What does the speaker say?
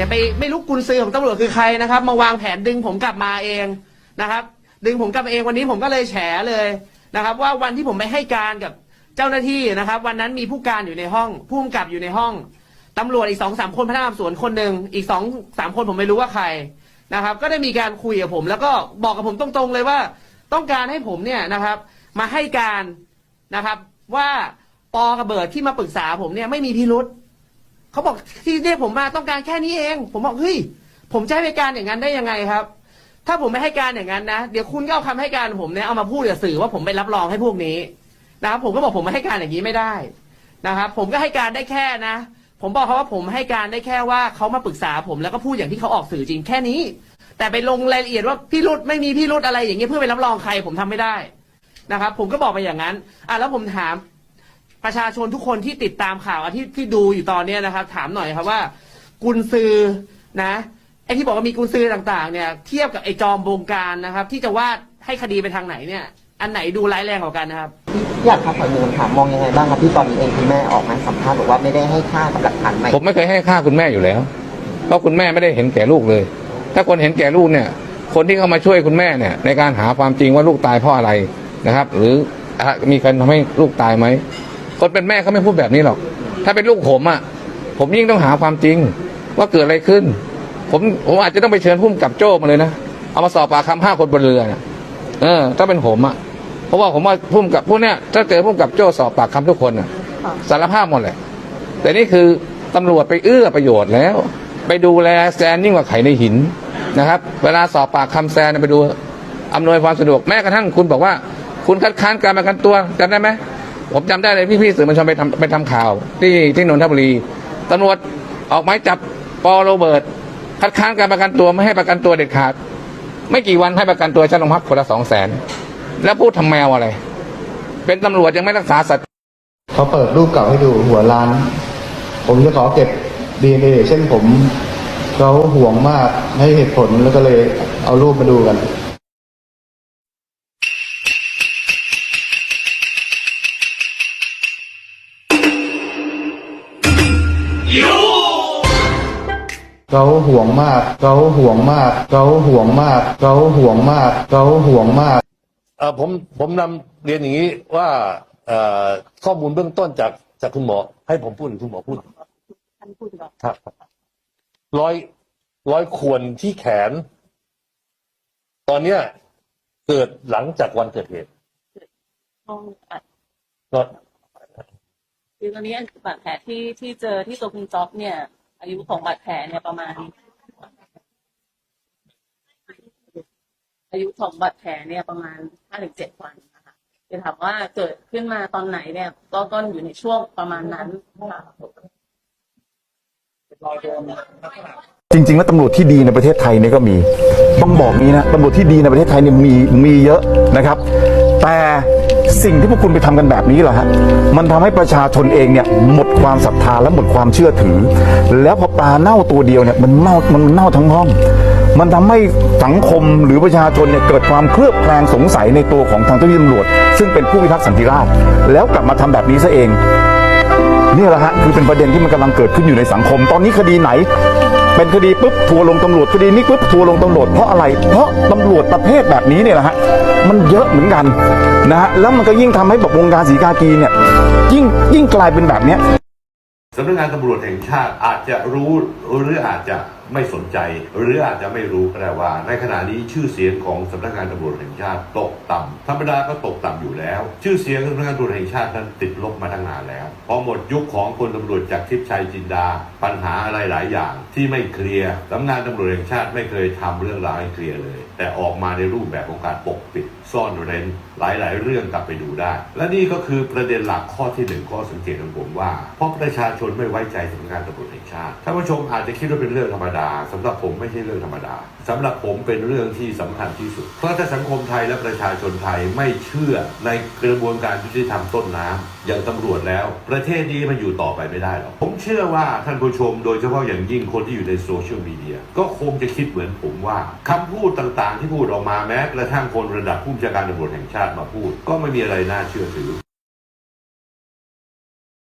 เนี่ยไปไม่รู้กุญซือของตำรวจคือใครนะครับ มาวางแผนดึงผมกลับมาเองนะครับ ดึงผมกลับมาเองวันนี้ผมก็เลยแฉเลยนะครับ ว่าวันที่ผมไปให้การกับเจ้าหน้าที่นะครับ วันนั้นมีผู้การอยู่ในห้องผู้กำกับอยู่ในห้องตำรวจอีกสองสามคนพนักงานสวนคนหนึ่งอีกสองสามคนผมไม่รู้ว่าใครนะครับ ก็ได้มีการคุยกับผม แล้วก็บอกกับผมตรงๆเลยว่า ต้องการให้ผมเนี่ยนะครับ มาให้การนะครับ ว่าปอกับเบิดที่มาปรึกษาผมเนี่ยไม่มีพิรุษ เขาบอกที่เรียกผมมาต้องการแค่นี้เอง ผมบอกเฮ้ยผมจะให้การอย่างนั้นได้ยังไงครับ ถ้าผมไม่ให้การอย่างนั้นนะเดี๋ยวคุณก็เอาคำให้การผมเนี่ยเอามาพูดกับสื่อว่าผมไปรับรองให้พวกนี้นะครับผมก็บอกผมไม่ให้การอย่างนี้ไม่ได้นะครับผมก็ให้การได้แค่นะ ผมบอกเขาว่าผมให้การได้แค่ว่าเขามาปรึกษาผมแล้วก็พูดอย่างที่เขาออกสื่อจริงแค่นี้ แต่ไปลงรายละเอียดว่าพี่รุดไม่มีพี่รุดอะไรอย่างเงี้ยเพื่อไปรับรองใครผมทำไม่ได้นะครับผมก็บอกไปอย่างนั้นอะแล้วผมถาม ประชาชนทุกคนที่ติดตามข่าวอะที่ที่ดูอยู่ตอนเนี้ยนะครับ ถามหน่อยครับว่ากุญซือนะไอ้ที่บอกว่ามีกุญซือต่างๆ เนี่ยเทียบกับไอ้จอมบงการนะครับ ที่จะวาดให้คดีไปทางไหนเนี่ย อันไหนดูร้ายแรงกว่ากันนะครับ อยากครับขอเงินค่ะมองยังไงบ้างครับที่ตอนนี้เองคุณแม่ออกมาสัมภาษณ์บอกว่าไม่ได้ให้ค่ากับหลักฐานใหม่ผมไม่เคยให้ค่าคุณแม่อยู่แล้ว เพราะคุณแม่ไม่ได้เห็นแก่ลูกเลย ถ้าคนเห็นแก่ลูกเนี่ย คนที่เข้ามาช่วยคุณแม่เนี่ย ในการหาความจริงว่าลูกตายเพราะอะไรนะครับ หรืออะมีการทำให้ลูกตายไหม คนเป็นแม่เขาไม่พูดแบบนี้หรอก ถ้าเป็นลูกผมอะ ผมยิ่งต้องหาความจริง ว่าเกิดอะไรขึ้น ผมผมอาจจะต้องไปเชิญพุ่มกับโจ้มาเลยนะเอามาสอบปากคำห้าคนบนเรือนะเออ ถ้าเป็นผมอะเพราะว่าผมว่าพุ่มกับพวกเนี้ยถ้าเจอพุ่มกับโจ้สอบปากคำทุกคนอะสารภาพหมดแหละ แต่นี่คือตำรวจไปเอื้อประโยชน์แล้ว ไปดูแลแซนยิ่งกว่าไข่ในหินนะครับ เวลาสอบปากคำแซนไปดูอำนวยความสะดวกแม้กระทั่งคุณบอกว่า คุณคัดค้านการประกันตัวจำได้ไหม ผมจำได้เลยพี่ๆสื่อมวลชนไปทำไปทำข่าว ที่ที่นนทบุรีตำรวจออกหมายจับปอโรเบิร์ตคัดค้านการประกันตัวไม่ให้ประกันตัวเด็ดขาด ไม่กี่วันให้ประกันตัวชั้นโรงพักคนละสองแสนแล้วพูดทำแมวอะไร เป็นตำรวจยังไม่รักษาสัตว์เขาเปิดรูปเก่าให้ดูหัวร้าน ผมจะขอเก็บดีเอเช่นผมเขาห่วงมากให้เหตุผลแล้วก็เลยเอารูปมาดูกัน เขาห่วงมากเขาห่วงมากเขาห่วงมากเขาห่วงมากเขาห่วงมากเอ่อผมผมนำเรียนอย่างนี้ว่าเอ่อข้อมูลเบื้องต้นจากจากคุณหมอ ให้ผมพูดหรือคุณหมอพูด ท่านพูดก่อนครับร้อยร้อยควรที่แขน ตอนเนี้ย เกิดหลังจากวันเกิดเหตุห้องอัดก็คือตอนนี้บาดแผลที่ที่เจอที่ตัวคุณจ๊อบเนี่ย อายุของบาดแผลเนี่ยประมาณ อายุของบาดแผลเนี่ยประมาณห้าถึงเจ็ดวันนะคะจะถามว่าเกิดขึ้นมาตอนไหนเนี่ยก็ก็อยู่ในช่วงประมาณนั้นค่ะจริงๆแล้วตำรวจที่ดีในประเทศไทยเนี่ยก็มี ต้องบอกนี้นะตำรวจที่ดีในประเทศไทยเนี่ยมีมีเยอะนะครับ แต่ สิ่งที่พวกคุณไปทำกันแบบนี้แหละฮะมันทำให้ประชาชนเองเนี่ยหมดความศรัทธาและหมดความเชื่อถือ แล้วพอปลาเน่าตัวเดียวเนี่ยมันเน่ามันเน่าทั้งห้อง มันทำให้สังคมหรือประชาชนเนี่ยเกิดความเคลือบแคลงสงสัยในตัวของทางเจ้าหน้าที่ตำรวจ ซึ่งเป็นผู้พิทักษ์สันติราษฎร์แล้วกลับมาทำแบบนี้ซะเอง นี่แหละฮะคือเป็นประเด็นที่มันกำลังเกิดขึ้นอยู่ในสังคม ตอนนี้คดีไหน เป็นคดีปุ๊บทัวร์ลงตำรวจคดีนี้ปุ๊บทัวร์ลงตำรวจเพราะอะไร เพราะตำรวจประเภทแบบนี้เนี่ยนะฮะมันเยอะเหมือนกันนะฮะแล้วมันก็ยิ่งทำให้แบบวงการสีกากีเนี่ยยิ่งยิ่งกลายเป็นแบบเนี้ยสำนักงานตำรวจแห่งชาติอาจจะรู้หรืออาจจะ ไม่สนใจ หรืออาจจะไม่รู้ก็ได้ว่า ในขณะนี้ชื่อเสียงของสำนักงานตำรวจแห่งชาติตกต่ำธรรมดาก็ตกต่ำอยู่แล้ว ชื่อเสียงสำนักงานตำรวจแห่งชาตินั้นติดลบมาตั้งนานแล้ว พอหมดยุคของพลตำรวจจากทิพย์ชัยจินดา ปัญหาอะไรหลายอย่างที่ไม่เคลียร์สำนักงานตำรวจแห่งชาติไม่เคยทำเรื่องราวให้เคลียร์เลย แต่ออกมาในรูปแบบของการปกปิด ซ่อนเร้นหลาย ๆ เรื่องกลับไปดูได้ และนี่ก็คือประเด็นหลักข้อที่หนึ่งข้อสังเกตของผมว่าเพราะประชาชนไม่ไว้ใจสำนักงานตำรวจแห่งชาติท่านผู้ชมอาจจะคิดว่าเป็นเรื่องธรรมดาสำหรับผมไม่ใช่เรื่องธรรมดาสำหรับผมเป็นเรื่องที่สำคัญที่สุด เพราะถ้าสังคมไทยและประชาชนไทยไม่เชื่อในกระบวนการยุติธรรมต้นน้ำอย่างตำรวจแล้ว ประเทศนี้มันอยู่ต่อไปไม่ได้หรอกผมเชื่อว่าท่านผู้ชมโดยเฉพาะอย่างยิ่งคนที่อยู่ในโซเชียลมีเดียก็คงจะคิดเหมือนผมว่าคำพูดต่างๆ ที่พูดออกมาแม้กระทั่งคนระดับผู้บัญชาการตำรวจแห่งชาติมาพูด ก็ไม่มีอะไรน่าเชื่อถือ